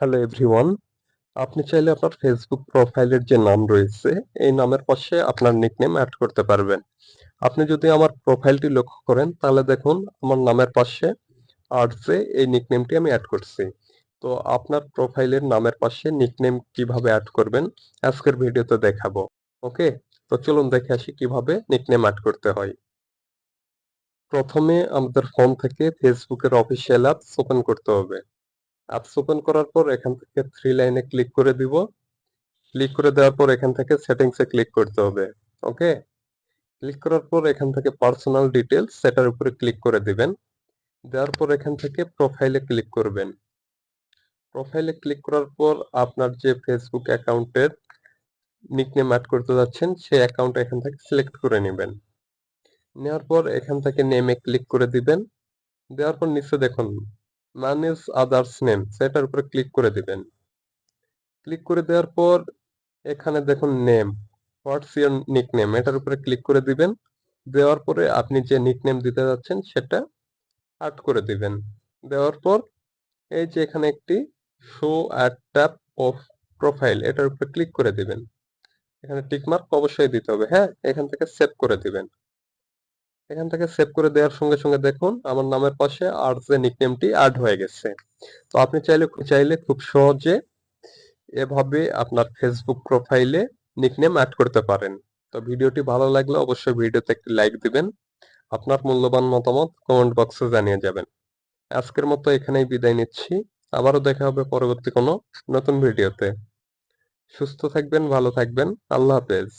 Hello everyone আপনি চাইলে আপনার ফেসবুক প্রোফাইলের যে নাম রয়েছে, এই নামের পাশে আপনার নিকনেম অ্যাড করতে পারবেন। আপনি যদি আমার প্রোফাইলটি লক্ষ্য করেন, তাহলে দেখুন আমার নামের পাশে আর্টসে এই নিকনেমটি আমি অ্যাড করছি। তো আপনার প্রোফাইলের নামের পাশে নিকনেম কীভাবে অ্যাড করবেন, আজকের ভিডিওতে দেখাবো। ওকে তো চলুন দেখে আসি কীভাবে নিকনেম অ্যাড করতে হয়। প্রথমে আমাদের ফোন থেকে ফেসবুকের অফিসিয়াল অ্যাপস ওপেন করতে হবে। অ্যাপস ওপেন করার পর এখান থেকে থ্রি লাইনে ক্লিক করে দিব। ক্লিক করে দেওয়ার পর এখান থেকে সেটিংসে ক্লিক করতে হবে ওকে ক্লিক করার পর এখান থেকে পার্সোনাল ডিটেলস সেটার উপরে ক্লিক করে দিবেন। দেওয়ার পর এখান থেকে প্রোফাইলে ক্লিক করবেন। প্রোফাইলে ক্লিক করার পর আপনার যে ফেসবুক অ্যাকাউন্টের নিকনেম অ্যাড করতে যাচ্ছেন, সেই অ্যাকাউন্ট এখান থেকে সিলেক্ট করে নেবেন। নেওয়ার পর এখান থেকে নেমে ক্লিক করে দিবেন। দেওয়ার পর নিচে দেখুন ম্যানেজ আদার্স নেম সেটার উপরে ক্লিক করে দিবেন। ক্লিক করে দেওয়ার পর এখানে দেখুন নেম হোয়াটস ইয়ার নিক নেম এটার উপরে ক্লিক করে দিবেন। দেওয়ার পরে আপনি যে নিক নেম দিতে যাচ্ছেন, সেটা অ্যাড করে দিবেন। দেওয়ার পর এই যে এখানে একটি show add tap of profile এটার উপরে ক্লিক করে দিবেন। এখানে টিকমার্ক অবশ্যই দিতে হবে হ্যাঁ? এখান থেকে সেভ করে দিবেন। এখান থেকে সেভ করে দেওয়ার সঙ্গে সঙ্গে দেখুন, আমার নামের পাশে আর যে নিকনেমটি অ্যাড হয়ে গেছে। তো আপনি চাইলে চাইলে খুব সহজে এভাবে আপনার ফেসবুক প্রোফাইলে নিকনেম অ্যাড করতে পারেন। তো ভিডিওটি ভালো লাগলে অবশ্যই ভিডিওতে একটি লাইক দিবেন। আপনার মূল্যবান মতামত কমেন্ট বক্সে জানিয়ে যাবেন। আজকের মতো এখানেই বিদায় নিচ্ছি। আবারও দেখা হবে পরবর্তী কোনো নতুন ভিডিওতে। সুস্থ থাকবেন, ভালো থাকবেন। আল্লাহ হাফেজ।